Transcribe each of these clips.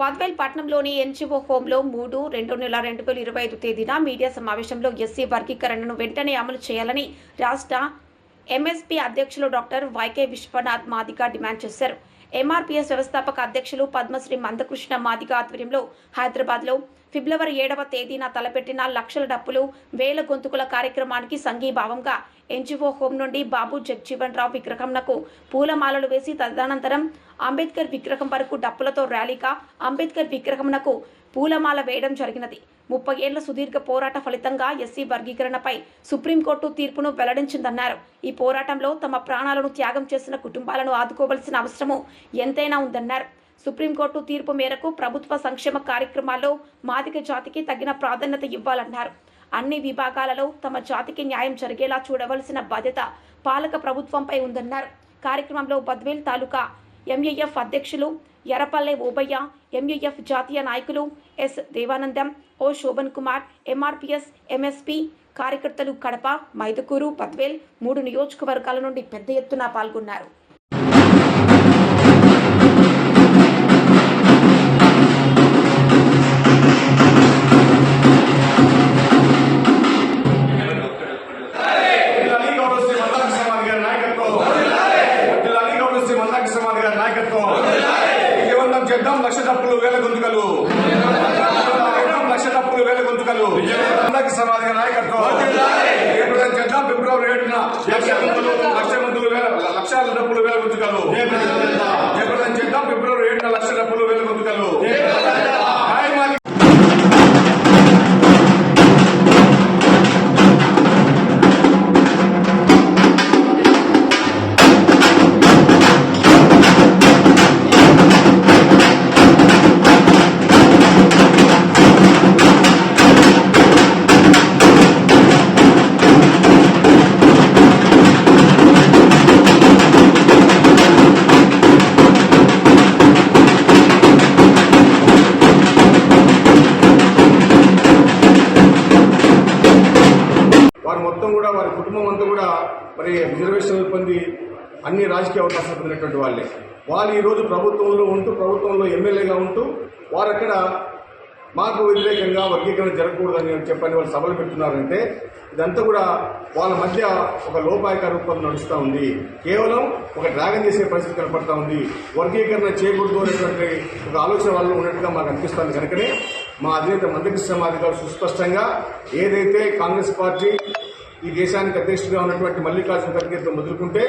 Badvel పట్నంలోని NGO హోంలో మూడు రెండు నెల రెండు వేల ఇరవై ఐదు తేదీన మీడియా సమావేశంలో ఎస్సీ వర్గీకరణను వెంటనే అమలు చేయాలని రాష్ట్ర ఎంఎస్పీ అధ్యక్షులు doctor Y K Vishwanath Madiga demand చేశారు. ఎంఆర్పీఎస్ వ్యవస్థాపక అధ్యక్షులు పద్మశ్రీ మందకృష్ణ మాదిగ ఆధ్వర్యంలో హైదరాబాద్లో ఫిబ్రవరి ఏడవ తేదీన తలపెట్టిన లక్షల డప్పులు వేల గొంతుకుల కార్యక్రమానికి సంఘీభావంగా ఎన్జిఓ హోం నుండి బాబు జగ్జీవన్ రావు విగ్రహంనకు పూలమాలలు వేసి తదనంతరం అంబేద్కర్ విగ్రహం వరకు డప్పులతో ర్యాలీగా అంబేద్కర్ విగ్రహంనకు పూలమాల వేయడం జరిగినది. ముప్పై ఏళ్ళ సుదీర్ఘ పోరాట ఫలితంగా ఎస్సీ వర్గీకరణపై సుప్రీంకోర్టు తీర్పును వెల్లడించిందన్నారు. ఈ పోరాటంలో తమ ప్రాణాలను త్యాగం చేసిన కుటుంబాలను ఆదుకోవలసిన అవసరము ఎంతైనా ఉందన్నారు. సుప్రీంకోర్టు తీర్పు మేరకు ప్రభుత్వ సంక్షేమ కార్యక్రమాల్లో మాదిక జాతికి తగిన ప్రాధాన్యత ఇవ్వాలన్నారు. అన్ని విభాగాలలో తమ జాతికి న్యాయం జరిగేలా చూడవలసిన బాధ్యత పాలక ప్రభుత్వంపై ఉందన్నారు. కార్యక్రమంలో బద్వేల్ తాలూకా ఎంఏఎఫ్ అధ్యక్షులు ఎర్రపల్లె ఓబయ్య ఎంయుఎఫ్ జాతీయ నాయకులు S Devanandam O Shobhan Kumar MRPS MSP కార్యకర్తలు కడప మైదుకూరు పద్వేల్ మూడు నియోజకవర్గాల నుండి పెద్ద ఎత్తున పాల్గొన్నారు. వారు మొత్తం కూడా వారి కుటుంబం అంతా కూడా మరి రిజర్వేషన్ పొంది అన్ని రాజకీయ అవకాశాలు పొందినటువంటి వాళ్ళే. వాళ్ళు ఈరోజు ప్రభుత్వంలో ఉంటూ ప్రభుత్వంలో ఎమ్మెల్యేగా ఉంటూ వారు అక్కడ మాకు వ్యతిరేకంగా వర్గీకరణ జరగకూడదని చెప్పని వాళ్ళు సభలు పెడుతున్నారంటే ఇదంతా కూడా వాళ్ళ మధ్య ఒక లోపాయక రూపం నడుస్తూ ఉంది. కేవలం ఒక డ్రాగన్ చేసే పరిస్థితి కనపడతా ఉంది. వర్గీకరణ చేయకూడదు అనేటువంటి ఒక ఆలోచన వాళ్ళు ఉన్నట్టుగా మాకు అనిపిస్తుంది కనుకనే మా అధినేత మందకృష్ణ మాది గారు సుస్పష్టంగా ఏదైతే కాంగ్రెస్ పార్టీ ఈ దేశానికి అధ్యక్షుడిగా ఉన్నటువంటి మల్లికార్జున ఖర్గేతో మొదలుకుంటే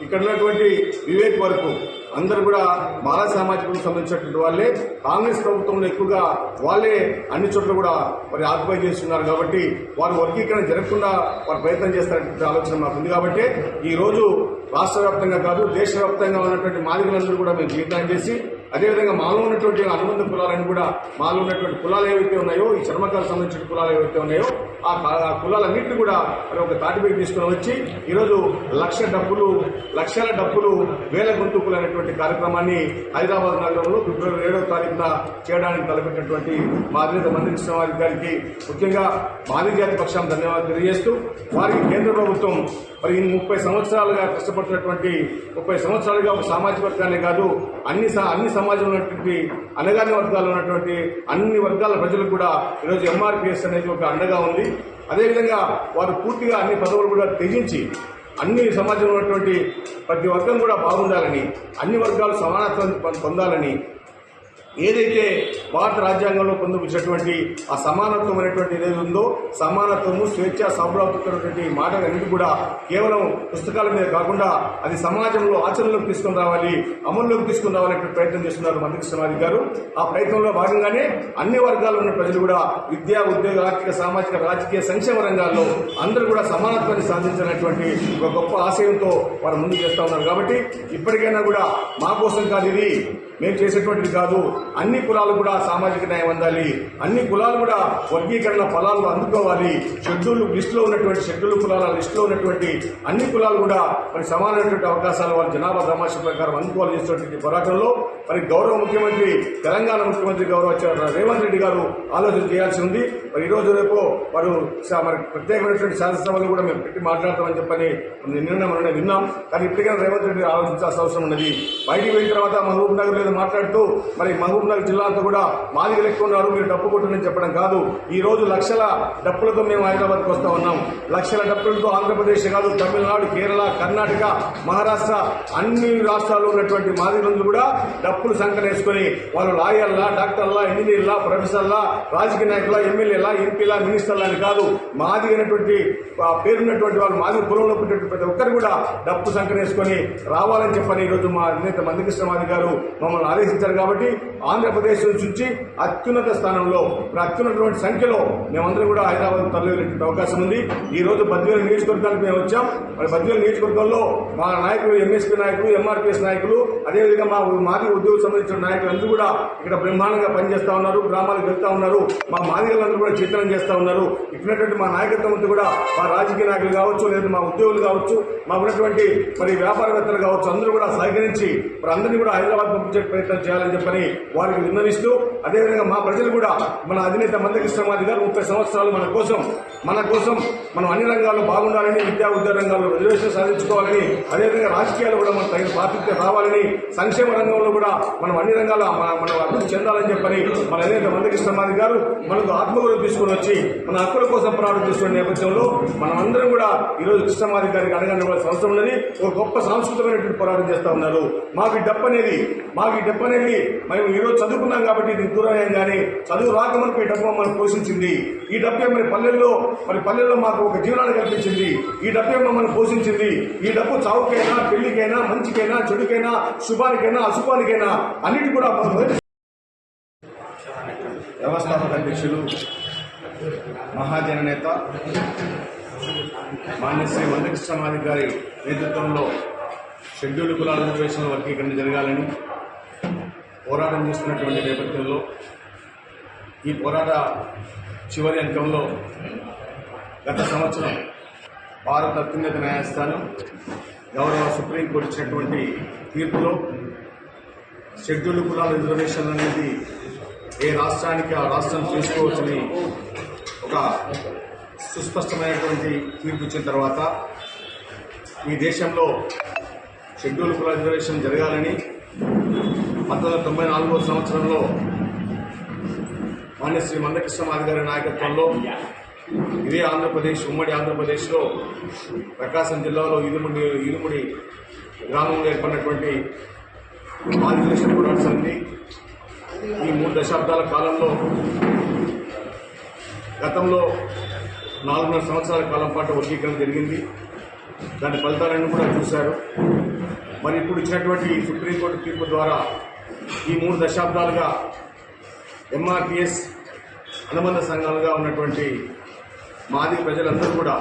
ఇక్కడ ఉన్నటువంటి వివేక్ వరకు అందరూ కూడా బాల సామాజికకు సంబంధించినటువంటి వాళ్ళే. కాంగ్రెస్ ప్రభుత్వంలో ఎక్కువగా వాళ్ళే అన్ని చోట్ల కూడా మరి ఆక్యుపై చేస్తున్నారు కాబట్టి వారు వర్గీకరణ జరగకుండా వారు ప్రయత్నం చేస్తారనే ఆలోచన మాకు ఉంది కాబట్టి ఈ రోజు రాష్ట్ర వ్యాప్తంగా కాదు దేశవ్యాప్తంగా ఉన్నటువంటి మాదిగలందరూ కూడా మేము జీవితాన్ని చేసి అదేవిధంగా మాలో ఉన్నటువంటి అనుబంధ కులాలను కూడా మాలో ఉన్నటువంటి కులాలు ఏవైతే ఉన్నాయో ఈ చర్మకాలకు సంబంధించిన కులాలు ఏవైతే ఉన్నాయో ఆ కులాలన్నింటినీ కూడా మరి ఒక తాటిపై తీసుకుని వచ్చి ఈరోజు లక్ష డబ్బులు లక్షల డబ్బులు వేల గొంతుకులు అనేటువంటి కార్యక్రమాన్ని హైదరాబాద్ నగరంలో ఫిబ్రవరి ఏడవ తారీఖున చేయడానికి తలపెట్టినటువంటి మా అధినేత మంత్రి కృష్ణవారి గారికి ముఖ్యంగా మాదిరి జాతి పక్షాన్ని ధన్యవాదాలు తెలియజేస్తూ వారికి కేంద్ర ప్రభుత్వం మరి ఈ ముప్పై సంవత్సరాలుగా కష్టపడుతున్నటువంటి ముప్పై సంవత్సరాలుగా ఒక సామాజిక వర్గాన్ని కాదు అన్ని స- అన్ని సమాజంలో ఉన్నటువంటి అనగాని వర్గాల్లో ఉన్నటువంటి అన్ని వర్గాల ప్రజలకు కూడా ఈరోజు ఎంఆర్పిఎస్ అనేది ఒక అండగా ఉంది. అదేవిధంగా వారు పూర్తిగా అన్ని పదవులు కూడా త్యజించి అన్ని సమాజంలో ఉన్నటువంటి ప్రతి వర్గం కూడా బాగుండాలని అన్ని వర్గాలు సమానత్వం పొందాలని ఏదైతే భారత రాజ్యాంగంలో పొందుపరిచినటువంటి ఆ సమానత్వం అనేటువంటి ఏదైతే ఉందో సమానత్వము స్వేచ్ఛ సాంప్రదాయటువంటి మాటలన్నిటి కూడా కేవలం పుస్తకాల మీద కాకుండా అది సమాజంలో ఆచరణలోకి తీసుకుని రావాలి అమల్లోకి తీసుకుని రావాలనే ప్రయత్నం చేస్తున్నారు మంత్రి సమాధి గారు. ఆ ప్రయత్నంలో భాగంగానే అన్ని వర్గాల్లో ఉన్న ప్రజలు కూడా విద్యా ఉద్యోగ ఆర్థిక సామాజిక రాజకీయ సంక్షేమ రంగాల్లో అందరూ కూడా సమానత్వాన్ని సాధించినటువంటి ఒక గొప్ప ఆశయంతో వారు ముందుకు చేస్తూ ఉన్నారు. కాబట్టి ఇప్పటికైనా కూడా మా కోసం కాదు ఇది మేము చేసేటువంటిది కాదు. అన్ని కులాలు కూడా సామాజిక న్యాయం అందాలి. అన్ని కులాలు కూడా వర్గీకరణ ఫలాలు అందుకోవాలి. షెడ్యూల్ లిస్టులో ఉన్నటువంటి షెడ్యూల్ కులాల లిస్టులో ఉన్నటువంటి అన్ని కులాలు కూడా మరి సమానమైనటువంటి అవకాశాలు వాళ్ళు జనాభా సమాచారం ప్రకారం అందుకోవాలి చేసినటువంటి పోరాటంలో. మరి గౌరవ ముఖ్యమంత్రి తెలంగాణ ముఖ్యమంత్రి గౌరవ రేవంత్ రెడ్డి గారు ఆలోచన చేయాల్సి ఉంది. మరి ఈ రేపు వారు మరి ప్రత్యేకమైనటువంటి శాసనసభలు కూడా మేము పెట్టి మాట్లాడతామని చెప్పని నిర్ణయం మనం విన్నాం. కానీ ఇప్పటికైనా రేవంత్ రెడ్డి ఆలోచించాల్సిన అవసరం ఉన్నది. బయటికి వెళ్ళిన తర్వాత మహబూబ్ నగర్ మీద మాట్లాడుతూ మరి మహబూబ్ నగర్ జిల్లా అంతా కూడా మాది ఎక్కువ మీరు డప్పు కొట్టండి చెప్పడం కాదు. ఈ రోజు లక్షల డప్పులతో మేము హైదరాబాద్కి వస్తా ఉన్నాం. లక్షల డప్పులతో ఆంధ్రప్రదేశ్ కాదు తమిళనాడు కేరళ కర్ణాటక మహారాష్ట్ర అన్ని రాష్ట్రాల్లో ఉన్నటువంటి మాదిగలందరూ కూడా డప్పులు సంకనేసుకొని వాళ్ళు లాయర్లా డాక్టర్లా ఇంజనీర్లా ప్రొఫెసర్లా రాజకీయ నాయకుల ఎమ్మెల్యేలా ఎంపీలా మినిస్టర్లా అని కాదు. మాది అయినటువంటి పేరున్నటువంటి వాళ్ళు మాది కులంలో పుట్టినటువంటి ప్రతి ఒక్కరు కూడా డప్పు సంకనేసుకొని రావాలని చెప్పని ఈరోజు మా అధినేత మందకృష్ణ మాది గారు మమ్మల్ని ఆదేశించారు కాబట్టి ఆంధ్రప్రదేశ్ నుంచి అత్యున్నత స్థానంలో అత్యున్నటువంటి సంఖ్యలో మేమందరం కూడా హైదరాబాద్ తరలించే అవకాశం ఉంది. ఈ రోజు బద్వేలు నియోజకవర్గానికి మేము వచ్చాం. మరి బద్వేలు నియోజకవర్గంలో మా నాయకులు ఎంఎస్పీ నాయకులు ఎంఆర్పీఎస్ నాయకులు అదేవిధంగా మా మాది ఉద్యోగ సంబంధించిన నాయకులు అందరూ కూడా ఇక్కడ బ్రహ్మాండంగా పనిచేస్తా ఉన్నారు గ్రామాలకు వెళ్తా ఉన్నారు. మా మాదిగలందరూ కూడా చిత్రం చేస్తా ఉన్నారు. ఇచ్చినటువంటి మా నాయకత్వం అంతా కూడా మా రాజకీయ నాయకులు కావచ్చు లేదా మా ఉద్యోగులు కావచ్చు మా ఉన్నటువంటి మరి వ్యాపారవేత్తలు కావచ్చు అందరూ కూడా సహకరించి మరి అందరినీ కూడా హైదరాబాద్ పంపించే ప్రయత్నం చేయాలని చెప్పని వారికి విన్నవిస్తూ అదేవిధంగా మా ప్రజలు కూడా మన అధినేత మందకృష్ణమాది గారు ముప్పై సంవత్సరాలు మన కోసం మన కోసం మనం అన్ని రంగాల్లో బాగుండాలని విద్యా ఉద్యోగ రంగాల్లో రిజర్వేషన్ సాధించుకోవాలని అదేవిధంగా రాజకీయాలు కూడా మనం తగిన ప్రాతినిధ్యం రావాలని సంక్షేమ రంగంలో కూడా మనం అన్ని రంగాల మన- మనం అభివృద్ధి చెందాలని చెప్పని మన అధినేత మందకృష్ణమాది గారు మనకు ఆత్మగౌరవం తీసుకుని వచ్చి మన హక్కుల కోసం ప్రారంభిస్తున్న నేపథ్యంలో మనం అందరం కూడా ఈ రోజు కృష్ణమాది గారికి అడగనివ్వాల్సిన అవసరం ఉన్నది. ఒక గొప్ప సాంస్కృతికమైనటువంటి పోరాటం చేస్తా ఉన్నారు. మాకు ఈ డప్పు అనేది మాకు ఈ డప్పు అనేది మేము ఈరోజు చదువుకున్నాం కాబట్టి ఇది కానీ చదువు రాకమనుకు ఈ డబ్బు మమ్మల్ని పోషించింది. ఈ డబ్బే మరి పల్లెల్లో మరి పల్లెల్లో మాకు ఒక జీవనాన్ని కల్పించింది. ఈ డబ్బే మమ్మల్ని పోషించింది. ఈ డబ్బు చావుకైనా పెళ్ళికైనా మంచికైనా చెడుకైనా శుభానికైనా అశుభానికైనా అన్నిటి కూడా మన వ్యవస్థాపక అధ్యక్షులు మహాజన నేత మాన్యశ్రీ మందకృష్ణమాది గారి నేతృత్వంలో షెడ్యూల్ కులాల రిజర్వేషన్ల వర్గీకరణ జరగాలని పోరాటం చేస్తున్నటువంటి నేపథ్యంలో ఈ పోరాట చివరి అంకంలో గత సంవత్సరం భారత అత్యున్నత న్యాయస్థానం గౌరవ సుప్రీంకోర్టు ఇచ్చినటువంటి తీర్పులో షెడ్యూల్ కులాల రిజర్వేషన్ అనేది ఏ రాష్ట్రానికి ఆ రాష్ట్రం చేసుకోవచ్చని ఒక సుస్పష్టమైనటువంటి తీర్పు ఇచ్చిన తర్వాత ఈ దేశంలో షెడ్యూల్ కుల రిజర్వేషన్ జరగాలని పంతొమ్మిది వందల తొంభై నాలుగో సంవత్సరంలో మాన్య శ్రీ మందకృష్ణమాది గారి నాయకత్వంలో ఇదే ఆంధ్రప్రదేశ్ ఉమ్మడి ఆంధ్రప్రదేశ్లో ప్రకాశం జిల్లాలో ఇరుముడి ఇరుముడి గ్రామంలో ఏర్పడినటువంటి ఆంధ్రప్రదేశ్ పోరాట సమితి ఈ మూడు దశాబ్దాల కాలంలో గతంలో నాలుగున్నర సంవత్సరాల కాలం పాటు వర్గీకరణ జరిగింది. దాని ఫలితాలను కూడా చూశారు. మరి ఇప్పుడు ఇచ్చినటువంటి సుప్రీంకోర్టు తీర్పు ద్వారా ఈ మూడు దశాబ్దాలుగా ఎంఆర్పిఎస్ అనుబంధ సంఘాలుగా ఉన్నటువంటి మాది ప్రజలందరూ కూడా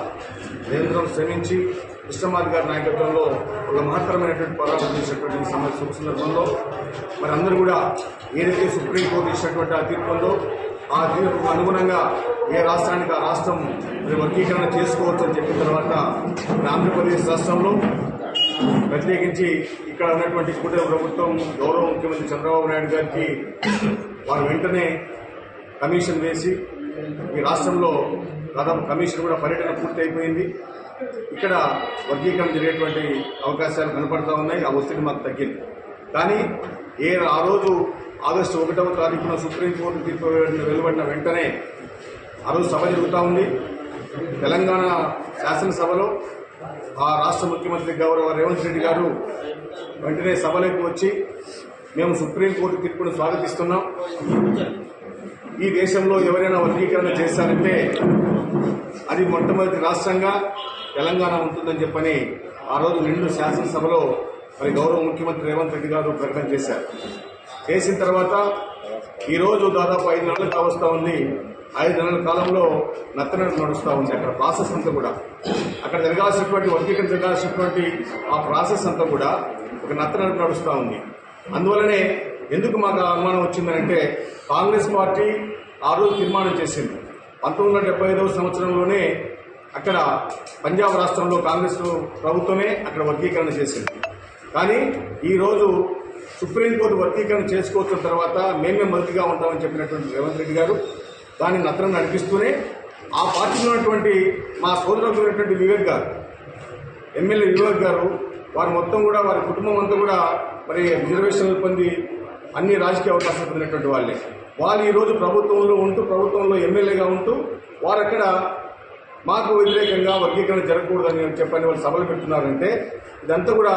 నిరంతరం శ్రమించి కృష్ణమాది గారి నాయకత్వంలో ఒక మహత్తరమైనటువంటి పోరాటం చేసినటువంటి సమస్య సందర్భంలో మరి అందరూ కూడా ఏదైతే సుప్రీంకోర్టు ఇచ్చినటువంటి ఆ తీర్పు ఆ తీర్పుకు అనుగుణంగా ఏ రాష్ట్రానికి ఆ రాష్ట్రం వర్గీకరణ చేసుకోవచ్చు అని చెప్పిన తర్వాత ఆంధ్రప్రదేశ్ రాష్ట్రంలో ప్రత్యేకించి ఇక్కడ ఉన్నటువంటి కూటమి ప్రభుత్వం గౌరవ ముఖ్యమంత్రి చంద్రబాబు నాయుడు గారికి వారు వెంటనే కమిషన్ వేసి ఈ రాష్ట్రంలో దాదాపు కమిషన్ కూడా పర్యటన పూర్తయిపోయింది. ఇక్కడ వర్గీకరణ జరిగేటువంటి అవకాశాలు కనపడతా ఉన్నాయి. ఆ ఒత్తిడి మాకు తగ్గింది. కానీ ఏ ఆ రోజు ఆగస్టు ఒకటవ తారీఖున సుప్రీంకోర్టు తీర్పు వెలువడిన వెంటనే ఆ రోజు సభ జరుగుతూ ఉంది. తెలంగాణ శాసనసభలో ఆ రాష్ట్ర ముఖ్యమంత్రి గౌరవ రేవంత్ రెడ్డి గారు వెంటనే సభలోకి వచ్చి మేము సుప్రీంకోర్టు తీర్పును స్వాగతిస్తున్నాం. ఈ దేశంలో ఎవరైనా వర్గీకరణ చేశారంటే అది మొట్టమొదటి రాష్ట్రంగా తెలంగాణ ఉంటుందని చెప్పని ఆ రోజు నిండు శాసనసభలో మరి గౌరవ ముఖ్యమంత్రి రేవంత్ రెడ్డి గారు ప్రకటన చేశారు. చేసిన తర్వాత ఈరోజు దాదాపు ఐదు నెలలు కావస్తా ఉంది. ఐదు నెలల కాలంలో నత్తనట్టు నడుస్తూ ఉంది అక్కడ ప్రాసెస్ అంతా కూడా. అక్కడ జరగాల్సినటువంటి వర్గీకరణ జరగాల్సినటువంటి ఆ ప్రాసెస్ అంతా కూడా ఒక నత్తనట్టు నడుస్తూ ఉంది. అందువలనే ఎందుకు మాకు అనుమానం వచ్చిందంటే కాంగ్రెస్ పార్టీ ఆ రోజు తీర్మానం చేసింది. పంతొమ్మిది వందల డెబ్బై ఐదవ సంవత్సరంలోనే అక్కడ పంజాబ్ రాష్ట్రంలో కాంగ్రెస్ ప్రభుత్వమే అక్కడ వర్గీకరణ చేసింది. కానీ ఈరోజు సుప్రీంకోర్టు వర్గీకరణ చేసుకోవచ్చిన తర్వాత మేమే మంత్రిగా ఉంటామని చెప్పినటువంటి రేవంత్ రెడ్డి గారు దాన్ని నత్రం నడిపిస్తూనే ఆ పార్టీలో ఉన్నటువంటి మా సోదరుడు వివేక్ గారు ఎమ్మెల్యే వివేక్ గారు వారు మొత్తం కూడా వారి కుటుంబం అంతా కూడా మరి రిజర్వేషన్లు పొంది అన్ని రాజకీయ అవకాశాలు పొందినటువంటి వాళ్ళే. వాళ్ళు ఈరోజు ప్రభుత్వంలో ఉంటూ ప్రభుత్వంలో ఎమ్మెల్యేగా ఉంటూ వారు అక్కడ మాకు వ్యతిరేకంగా వర్గీకరణ జరగకూడదని చెప్పని వాళ్ళు సభలు పెడుతున్నారంటే ఇదంతా కూడా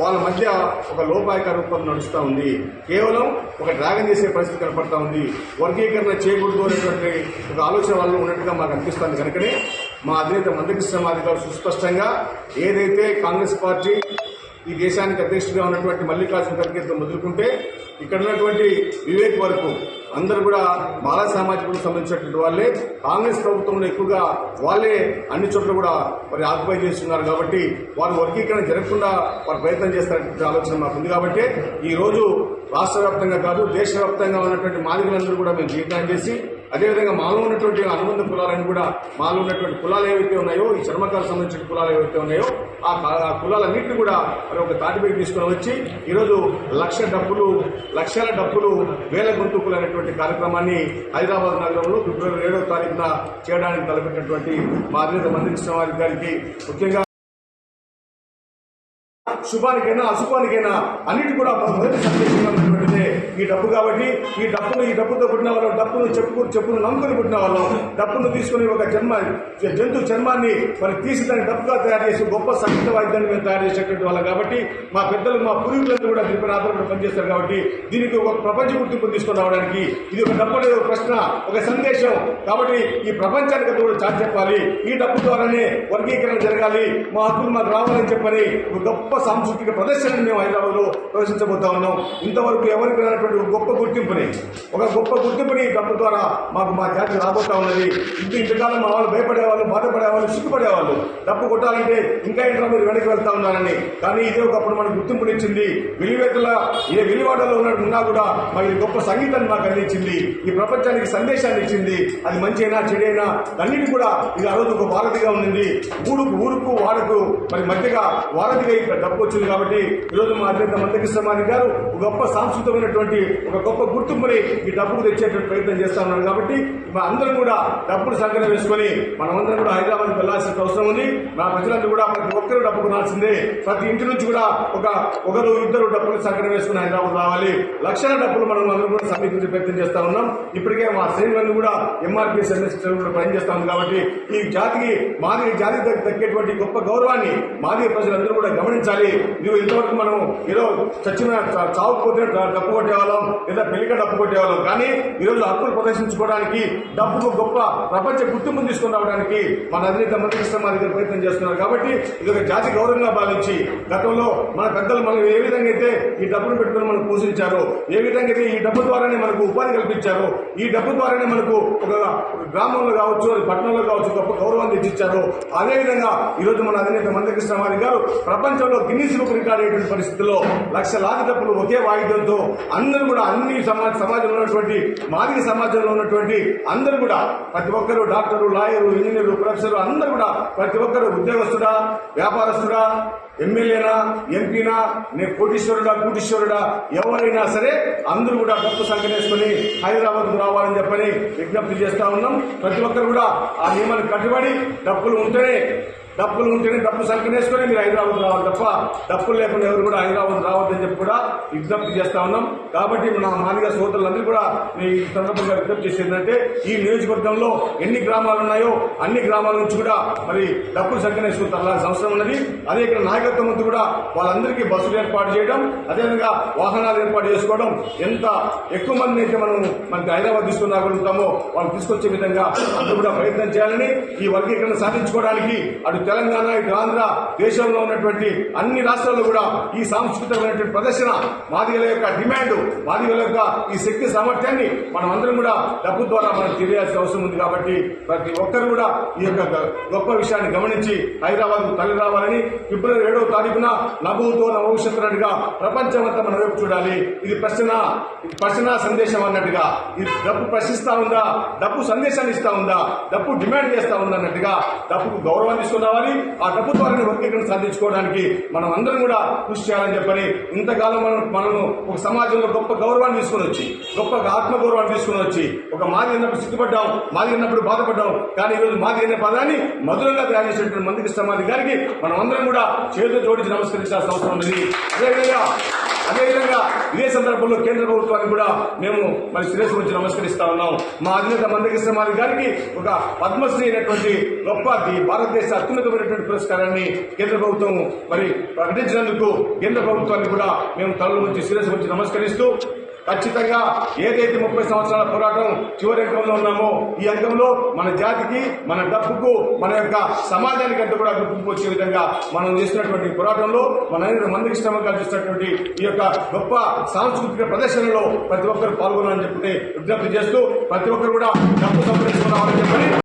వాళ్ళ మధ్య ఒక లోపాయక రూపం నడుస్తూ ఉంది. కేవలం ఒక డ్రాగన్ చేసే పరిస్థితి కనపడతా ఉంది. వర్గీకరణ చేయకూడదు అనేటువంటి ఒక ఆలోచన వాళ్ళు ఉన్నట్టుగా మాకు అనిపిస్తుంది. కనుకనే మా అధినేత మందకృష్ణ మాది గారు సుస్పష్టంగా ఏదైతే కాంగ్రెస్ పార్టీ ఈ దేశానికి అధ్యక్షుడిగా ఉన్నటువంటి మల్లికార్జున ఖర్గేతో మొదలుకుంటే ఇక్కడ ఉన్నటువంటి వివేక్ వరకు అందరూ కూడా బాల సామాజిక సంబంధించినటువంటి వాళ్ళే. కాంగ్రెస్ ప్రభుత్వంలో ఎక్కువగా వాళ్ళే అన్ని చోట్ల కూడా మరి ఆక్యుపై చేస్తున్నారు కాబట్టి వారు వర్గీకరణ జరగకుండా వారు ప్రయత్నం చేస్తారనే ఆలోచన మాకు ఉంది కాబట్టి ఈ రోజు రాష్ట్ర వ్యాప్తంగా కాదు దేశవ్యాప్తంగా ఉన్నటువంటి మాదిగలందరూ కూడా మేము జీవితం చేసి అదేవిధంగా మాలో ఉన్నటువంటి అనుబంధ కులాలను కూడా మాలో ఉన్నటువంటి కులాలు ఏవైతే ఉన్నాయో ఈ చర్మకాల సంబంధించిన కులాలు ఏవైతే ఉన్నాయో ఆ కులాలన్నింటినీ కూడా మరి ఒక తాటిపై తీసుకుని వచ్చి ఈరోజు లక్ష డబ్బులు లక్షల డబ్బులు వేల గొంతుకులు అనేటువంటి కార్యక్రమాన్ని హైదరాబాద్ నగరంలో ఫిబ్రవరి ఏడవ తారీఖున చేయడానికి తలపెట్టినటువంటి మా అధినేత మంత్రి కృష్ణవారి గారికి ముఖ్యంగా శుభానికైనా అశుభానికైనా అన్నిటి కూడా మొదటి సందేశంగా ఉన్నటువంటిదే ఈ డబ్బు కాబట్టి ఈ డబ్బును ఈ డబ్బుతో పుట్టిన వాళ్ళం డబ్బును చెప్పుకు చెప్పును నమ్ముకుని పుట్టిన వాళ్ళం. డబ్బును తీసుకుని ఒక జన్మ జంతు చర్మాన్ని మరి తీసి దాన్ని డబ్బుగా తయారు చేసి గొప్ప సంగీత వాయిద్యాన్ని మేము తయారు చేసేటువంటి వాళ్ళం కాబట్టి మా పెద్దలు మా పూర్వీకులందరూ కూడా దీనిపైన ఆధారపడి పనిచేస్తారు కాబట్టి దీనికి ఒక ప్రపంచ గుర్తింపు తీసుకుని రావడానికి ఇది ఒక డబ్బు అనేది ఒక ప్రశ్న ఒక సందేశం. కాబట్టి ఈ ప్రపంచానికి కూడా చాటి చెప్పాలి. ఈ డబ్బు ద్వారానే వర్గీకరణ జరగాలి. మా హక్కులు మాకు రావాలని చెప్పని ఒక గొప్ప సాంస్కృతిక ప్రదర్శనను మేము హైదరాబాద్లో ప్రదర్శించబోతా ఉన్నాం. ఇంతవరకు ఎవరికి రానటువంటి గొప్ప గుర్తింపుని ఒక గొప్ప గుర్తింపుని డబ్బు ద్వారా మాకు మా జాతి రాబోతా ఉన్నది. ఇంత ఇంతకాలం మా వాళ్ళు భయపడేవాళ్ళు బాధపడేవాళ్ళు సిగ్గుపడేవాళ్ళు డబ్బు కొట్టాలంటే ఇంకా ఇంట్లో మీరు వెనక్కి వెళ్తా ఉన్నారని. కానీ ఇదే ఒకప్పుడు మనకు గుర్తింపునిచ్చింది విలువేతల ఏ విలువాడలో ఉన్నట్టు ఉన్నా కూడా మాకు ఇది గొప్ప సంగీతాన్ని మాకు అందించింది. ఈ ప్రపంచానికి సందేశాన్ని ఇచ్చింది. అది మంచి అయినా చెడైనా అన్నిటి కూడా ఇది ఆ రోజు ఒక వారధిగా ఉంది ఊరుకు ఊరుకు వాడకు మరి మధ్యగా వారధిగా ఇక్కడ డబ్బు వచ్చింది కాబట్టి ఈరోజు మా అధినేత మందకృష్ణమాని గారు ఒక గొప్ప సాంస్కృతికమైనటువంటి ఒక గొప్ప గుర్తింపుని ఈ డబ్బుకు తెచ్చేటువంటి ప్రయత్నం చేస్తా ఉన్నారు కాబట్టి మా అందరం కూడా డబ్బులు సంకలనం వేసుకొని మనమందరం కూడా హైదరాబాద్ వెళ్ళాల్సిన అవసరం ఉంది. మా ప్రజలందరూ కూడా ప్రతి ఒక్కరూ డబ్బు కొనాల్సిందే ప్రతి ఇంటి నుంచి కూడా ఒక ఒకరు ఇద్దరు డబ్బులు సంకలనం వేసుకుని హైదరాబాద్ రావాలి. లక్షల డబ్బులు మనం అందరం కూడా సమీపించే ప్రయత్నం చేస్తా ఉన్నాం. ఇప్పటికే మా శ్రేణులను కూడా ఎంఆర్పీ ఎంఎస్ కూడా పనిచేస్తా ఉంది కాబట్టి ఈ జాతికి మాది జాతికి దక్కేటువంటి గొప్ప గౌరవాన్ని మాది ప్రజలందరూ కూడా గమనించాలి. నువ్వు ఇంతవరకు మనం ఏదో చచ్చిన చా- చావుకుపోతే డబ్బు కొట్టేవాళ్ళం లేదా పెళ్ళిక డబ్బు కొట్టేవాళ్ళం. కానీ ఈరోజు హక్కులు ప్రదర్శించుకోవడానికి డబ్బుకు గొప్ప ప్రపంచ గుర్తింపు తీసుకుని రావడానికి మన అధినేత మంత్రికృష్ణ గారు ప్రయత్నం చేస్తున్నారు. కాబట్టి ఇది ఒక జాతి గౌరవంగా భావించి గతంలో మన పెద్దలు మనం ఏ విధంగా అయితే ఈ డబ్బును పెట్టుకుని మనం పోషించారో ఏ విధంగా అయితే ఈ డబ్బు ద్వారానే మనకు ఉపాధి కల్పించారో ఈ డబ్బు ద్వారానే మనకు ఒక గ్రామంలో కావచ్చు అది పట్టణంలో కావచ్చు గొప్ప గౌరవాన్ని తెచ్చిచ్చారో అదేవిధంగా ఈ రోజు మన అధినేత మంత్రి కృష్ణ గారు ప్రపంచంలో గిన్నీస్ ఇంగ్లీష్లో రికార్డ్ పరిస్థితుల్లో లక్షలాది డబ్బులు ఒకే వాయిద్యంతో అందరూ కూడా అన్ని సమాజ సమాజంలో ఉన్నటువంటి మాదిక సమాజంలో ఉన్నటువంటి అందరూ కూడా ప్రతి ఒక్కరు డాక్టరు లాయరు ఇంజనీరు ప్రొఫెసర్ అందరూ కూడా ప్రతి ఒక్కరు ఉద్యోగస్తుడా వ్యాపారస్తుడా ఎమ్మెల్యేనా ఎంపీనా నేను కోటీశ్వరుడా కూటీశ్వరుడా ఎవరైనా సరే అందరూ కూడా డబ్బు సంఖ్యనేసుకుని హైదరాబాద్కు రావాలని చెప్పని విజ్ఞప్తి చేస్తా ఉన్నాం. ప్రతి ఒక్కరు కూడా ఆ నియమాన్ని కట్టుబడి డబ్బులు ఉంటేనే డబ్బులు ఉంటేనే డబ్బు సంఖ్యనేసుకొని మీరు హైదరాబాద్ రావాలి తప్ప డబ్బులు లేకుండా ఎవరు కూడా హైదరాబాద్ రావద్దని చెప్పి కూడా విజ్ఞప్తి చేస్తా ఉన్నాం. కాబట్టి నా మాదిగ సోదరులందరూ కూడా మీ సందర్భంగా విజ్ఞప్తి చేసేది ఈ నియోజకవర్గంలో ఎన్ని గ్రామాలు ఉన్నాయో అన్ని గ్రామాల నుంచి కూడా మరి డబ్బులు సంకనేసుకుని తరలాల్సిన అవసరం ఉన్నది. అదే ఇక్కడ నాయకత్వం అంతా కూడా వాళ్ళందరికీ బస్సులు ఏర్పాటు చేయడం అదేవిధంగా వాహనాలు ఏర్పాటు చేసుకోవడం ఎంత ఎక్కువ మంది అయితే మనం మనకి హైదరాబాద్ తీసుకుని రాగలుగుతామో వాళ్ళు తీసుకొచ్చే విధంగా అందరూ కూడా ప్రయత్నం చేయాలని ఈ వర్గీకరణ సాధించుకోవడానికి అటు తెలంగాణ ఇటు ఆంధ్ర దేశంలో ఉన్నటువంటి అన్ని రాష్ట్రాల్లో కూడా ఈ సాంస్కృతికమైనటువంటి ప్రదర్శన మాదిగల యొక్క డిమాండ్ మాదిగల యొక్క ఈ శక్తి సామర్థ్యాన్ని మనం అందరం కూడా డబ్బు ద్వారా మనం తెలియాల్సిన అవసరం ఉంది కాబట్టి ప్రతి ఒక్కరు కూడా ఈ యొక్క గొప్ప విషయాన్ని గమనించి హైదరాబాద్ తల్లి రావాలని ఫిబ్రవరి ఏడవ తారీఖున నభూతో నవభవిష్యత్తున్నట్టుగా ప్రపంచమంతా మనం వైపు చూడాలి. ఇది ప్రశ్న ప్రశ్న సందేశం అన్నట్టుగా. ఇది డబ్బు ప్రశ్నిస్తా ఉందా? డబ్బు సందేశాన్ని ఇస్తా ఉందా? డబ్బు డిమాండ్ చేస్తా ఉందా అన్నట్టుగా? డబ్బుకు గౌరవం తీసుకున్నా రావాలి ఆ డబ్బు ద్వారా వర్గీకరణ సాధించుకోవడానికి మనం అందరం కూడా కృషి చేయాలని చెప్పని ఇంతకాలం మనం మనము ఒక సమాజంలో గొప్ప గౌరవాన్ని తీసుకుని వచ్చి గొప్ప ఆత్మగౌరవాన్ని తీసుకుని వచ్చి ఒక మాది అన్నప్పుడు సిగ్గుపడ్డాం మాది అన్నప్పుడు బాధపడ్డాం. కానీ ఈరోజు మాది అనే పదాన్ని మధురంగా తయారు చేసినటువంటి మందికి సమాధి గారికి మనం అందరం కూడా చేతులు జోడించి నమస్కరించాల్సిన అవసరం ఉంది అదేవిధంగా అదేవిధంగా ఇదే సందర్భంలో కేంద్ర ప్రభుత్వానికి కూడా మేము మరి శిరస్సు గురించి నమస్కరిస్తా ఉన్నాం. మా అధినేత మందకృష్ణ మాది గారికి ఒక పద్మశ్రీ అయినటువంటి గొప్ప భారతదేశ అత్యున్నతమైనటువంటి పురస్కారాన్ని కేంద్ర ప్రభుత్వం మరి ప్రకటించినందుకు కేంద్ర ప్రభుత్వాన్ని కూడా మేము తలలు వచ్చి శిరస్సు గురించి నమస్కరిస్తూ ఖచ్చితంగా ఏదైతే ముప్పై సంవత్సరాల పోరాటం చివరి అంకంలో ఉన్నామో ఈ అంకంలో మన జాతికి మన డబ్బుకు మన యొక్క సమాజానికి అంతా కూడా గుర్తింపు వచ్చే విధంగా మనం చేసినటువంటి పోరాటంలో మన మందికి శ్రమంగా చేసినటువంటి ఈ యొక్క గొప్ప సాంస్కృతిక ప్రదర్శనలో ప్రతి ఒక్కరు పాల్గొనాలని చెప్పి విజ్ఞప్తి చేస్తూ ప్రతి ఒక్కరు కూడా డబ్బు సంపాదించుకున్నామని చెప్పని